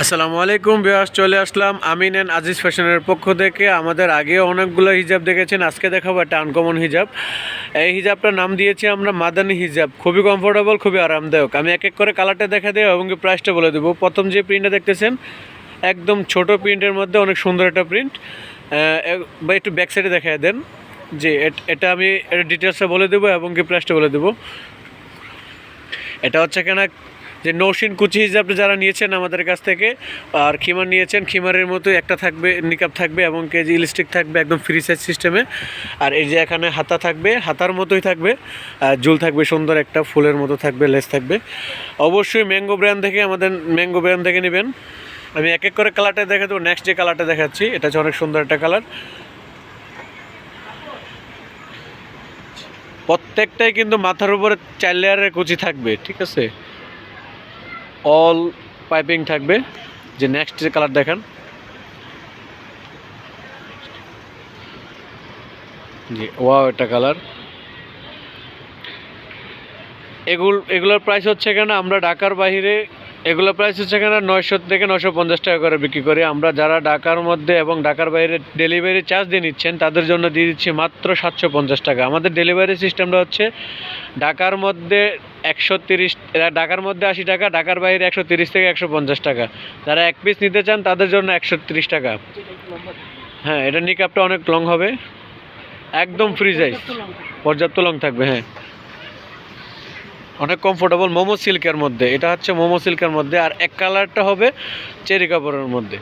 আসসালামু আলাইকুম বিয়াস চলে আসলাম আমিন অ্যান্ড আজিজ ফ্যাশনের পক্ষ থেকে। আমাদের আগে অনেকগুলো হিজাব দেখেছেন, আজকে দেখাবো একটা আনকমন হিজাব। এই হিজাবটার নাম দিয়েছি আমরা মাদানি হিজাব। খুবই কমফোর্টেবল খুবই আরামদায়ক। আমি এক এক করে কালারটা দেখা দেবো এবং কি প্রাইসটা বলে দেবো। প্রথম যে প্রিন্টটা দেখতেছেন, একদম ছোট প্রিন্টের মধ্যে অনেক সুন্দর একটা প্রিন্ট বা একটু ব্যাক সাইডে দেখা দেন। এট- এটা আমি এটা ডিটেলসটা বলে দেবো এবং কি প্রাইসটা বলে দেবো। এটা হচ্ছে কেনা যে নৌসিন কুচি হিসাবে যারা নিয়েছেন আমাদের কাছ থেকে, আর খিমার নিয়েছেন, খিমারের মতো একটা থাকবে নিকাপ থাকবে এবং কেজি ইলিস্টিক থাকবে একদম ফ্রি সাইজ সিস্টেমে আর এই যে এখানে হাতা থাকবে, হাতার মতোই থাকবে জুল থাকবে সুন্দর একটা, ফুলের মতো থাকবে, লেস থাকবে। অবশ্যই ম্যাঙ্গো ব্র্যান্ড থেকে আমাদের ম্যাঙ্গো ব্র্যান্ড থেকে নেবেন। আমি এক এক করে কালারটা দেখা দেবো নেক্সট যে কালারটা দেখাচ্ছি, এটা হচ্ছে অনেক সুন্দর একটা কালার প্রত্যেকটাই কিন্তু মাথার উপরে চার লেয়ারের কুচি থাকবে, ঠিক আছে? অল পাইপিং থাকবে। যে নেক্সট কালার দেখান। জি ওয়াও একটা কালার এগুলো, এগুলোর প্রাইস হচ্ছে কেন? আমরা ঢাকার বাইরে, এগুলোর প্রাইস হচ্ছে কেন? নয়শো থেকে নশো পঞ্চাশ টাকা করে বিক্রি করি। আমরা যারা ঢাকার মধ্যে এবং ঢাকার বাইরে ডেলিভারি চার্জ দিয়ে নিচ্ছেন, তাদের জন্য দিয়ে দিচ্ছি মাত্র সাতশো পঞ্চাশ টাকা। আমাদের ডেলিভারি সিস্টেমটা হচ্ছে ঢাকার মধ্যে একশো তিরিশ ঢাকার মধ্যে আশি টাকা, ঢাকার বাইরে একশো তিরিশ থেকে একশো পঞ্চাশ টাকা। যারা এক পিস নিতে চান, তাদের জন্য একশো তিরিশ টাকা। হ্যাঁ এটা নিকাপটা অনেক লং হবে। একদম ফ্রি সাইজ পর্যাপ্ত লং থাকবে হ্যাঁ। অনেক কমফোর্টেবল মোমো সিল্কের মধ্যে। এটা হচ্ছে মোমো সিল্কের মধ্যে। আর এক কালারটা হবে চেরি কাপড়ের মধ্যে।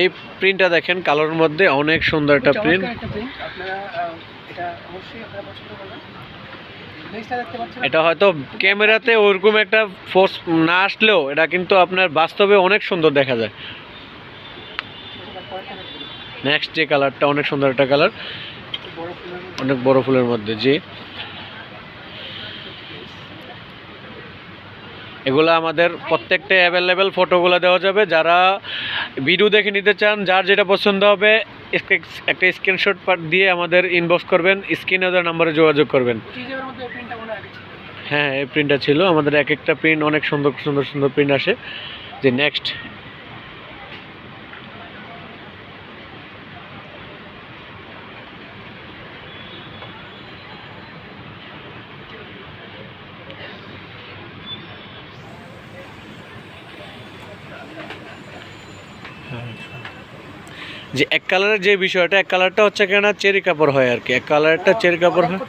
এই প্রিন্টটা দেখেন কালোর মধ্যে অনেক সুন্দর একটা প্রিন্ট এটা হয়তো ক্যামেরাতে ওরকম একটা ফোর্স না আসলেও এটা কিন্তু আপনার বাস্তবে অনেক সুন্দর দেখা যায়। নেক্সট যে কালারটা অনেক সুন্দর একটা কালার অনেক বড় ফুলের মধ্যে জি। এগুলো আমাদের প্রত্যেকটা অ্যাভেলেবেল ফটোগুলো দেওয়া যাবে। যারা ভিডিও দেখে নিতে চান যার যেটা পছন্দ হবে একটা স্ক্রিনশট দিয়ে আমাদের ইনবক্স করবেন স্ক্রিনে ওদের নাম্বারে যোগাযোগ করবেন। হ্যাঁ এই প্রিন্টটা ছিল। আমাদের এক একটা প্রিন্ট অনেক সুন্দর সুন্দর সুন্দর প্রিন্ট আসে। যে নেক্সট যে এক কালারের যে বিষয়টা এক কালারটা হচ্ছে কেনা চেরি কাপড় হয় আর কি? এক কালারটা চেরি কাপড় হয়?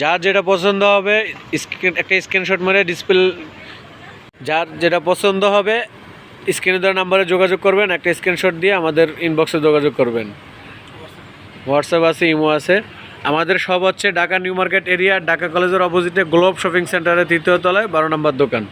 যার যেটা পছন্দ হবে স্ক্রিন একটা স্ক্রিনশট মেরে ডিসপ্লে যার যেটা পছন্দ হবে স্ক্রিনে দেওয়া নাম্বারে যোগাযোগ করবেন একটা স্ক্রিনশট দিয়ে আমাদের ইনবক্সে যোগাযোগ করবেন। হোয়াটসঅ্যাপ আছে ইমো আছে। আমাদের সব হচ্ছে Dhaka New Market area Dhaka কলেজের অপোজিটে গ্লোব শপিং সেন্টারের তৃতীয় তলায় বারো নম্বর দোকান।